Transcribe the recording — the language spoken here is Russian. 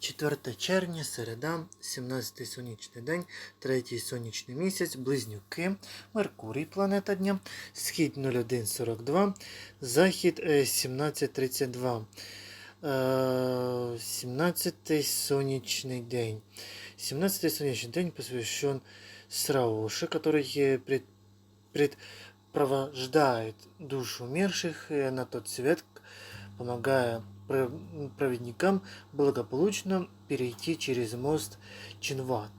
4 червня, середа, 17 сонячний день, 3 сонячний місяць, близнюки, Меркурій, планета дня, схід 0142, захід е, 1732. Е, 17 сонячный день. 17 солнечный день посвящен Срауше, который э, пред, предпровождает душу умерших э, на тот свет, помогая про- проводникам благополучно перейти через мост Чинват.